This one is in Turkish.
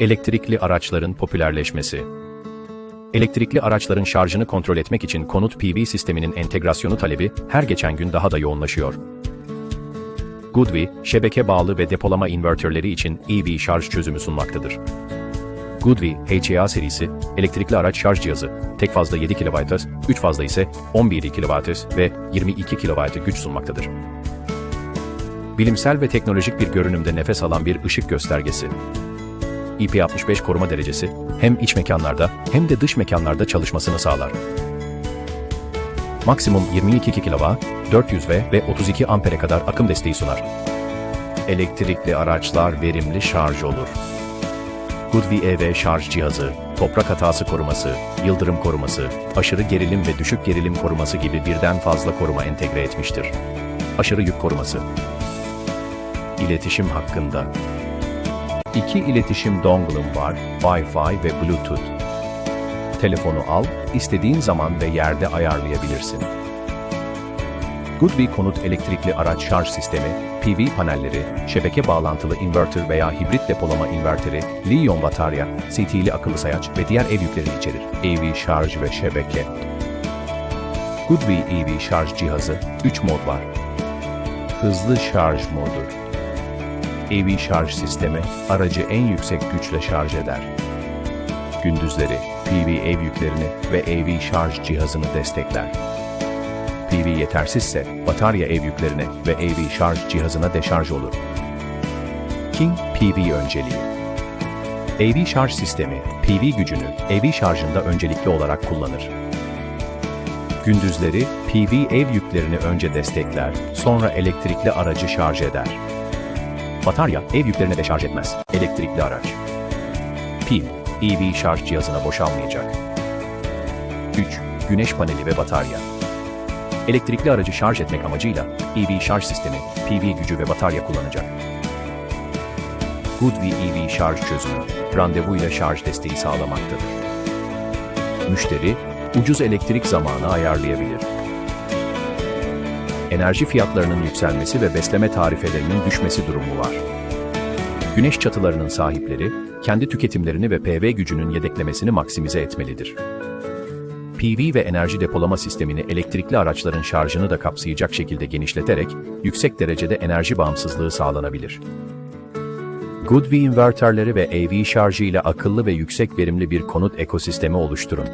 Elektrikli araçların popülerleşmesi. Elektrikli araçların şarjını kontrol etmek için konut PV sisteminin entegrasyonu talebi her geçen gün daha da yoğunlaşıyor. Goodwe, şebeke bağlı ve depolama invertörleri için EV şarj çözümü sunmaktadır. Goodwe HEA serisi, elektrikli araç şarj cihazı, tek fazla 7 kW, 3 fazla ise 11 kW ve 22 kW güç sunmaktadır. Bilimsel ve teknolojik bir görünümde nefes alan bir ışık göstergesi. IP65 koruma derecesi hem iç mekanlarda hem de dış mekanlarda çalışmasını sağlar. Maksimum 22 kW, 400 V ve 32 ampere kadar akım desteği sunar. Elektrikli araçlar verimli şarj olur. Goodwe EV şarj cihazı, toprak hatası koruması, yıldırım koruması, aşırı gerilim ve düşük gerilim koruması gibi birden fazla koruma entegre etmiştir. Aşırı yük koruması. İletişim hakkında. İki iletişim dongle'ım var, Wi-Fi ve Bluetooth. Telefonu al, istediğin zaman ve yerde ayarlayabilirsin. Goodby konut elektrikli araç şarj sistemi, PV panelleri, şebeke bağlantılı inverter veya hibrit depolama inverteri, liyon batarya, CT'li akıllı sayaç ve diğer ev yüklerini içerir. EV şarj ve şebeke. Goodby EV şarj cihazı 3 mod var. Hızlı şarj modu. EV şarj sistemi aracı en yüksek güçle şarj eder. Gündüzleri PV ev yüklerini ve EV şarj cihazını destekler. PV yetersizse batarya ev yüklerine ve EV şarj cihazına deşarj olur. King PV önceliği EV şarj sistemi PV gücünü EV şarjında öncelikli olarak kullanır. Gündüzleri PV ev yüklerini önce destekler, sonra elektrikli aracı şarj eder. Batarya ev yüklerine deşarj etmez. Elektrikli araç. Pil, EV şarj cihazına boşalmayacak. 3. Güneş paneli ve batarya. Elektrikli aracı şarj etmek amacıyla EV şarj sistemi, PV gücü ve batarya kullanacak. Goodwe EV şarj çözümü, randevuyla şarj desteği sağlamaktadır. Müşteri, ucuz elektrik zamanı ayarlayabilir. Enerji fiyatlarının yükselmesi ve besleme tarifelerinin düşmesi durumu var. Güneş çatılarının sahipleri, kendi tüketimlerini ve PV gücünün yedeklemesini maksimize etmelidir. PV ve enerji depolama sistemini elektrikli araçların şarjını da kapsayacak şekilde genişleterek yüksek derecede enerji bağımsızlığı sağlanabilir. Goodwe inverterleri ve EV şarjı ile akıllı ve yüksek verimli bir konut ekosistemi oluşturun.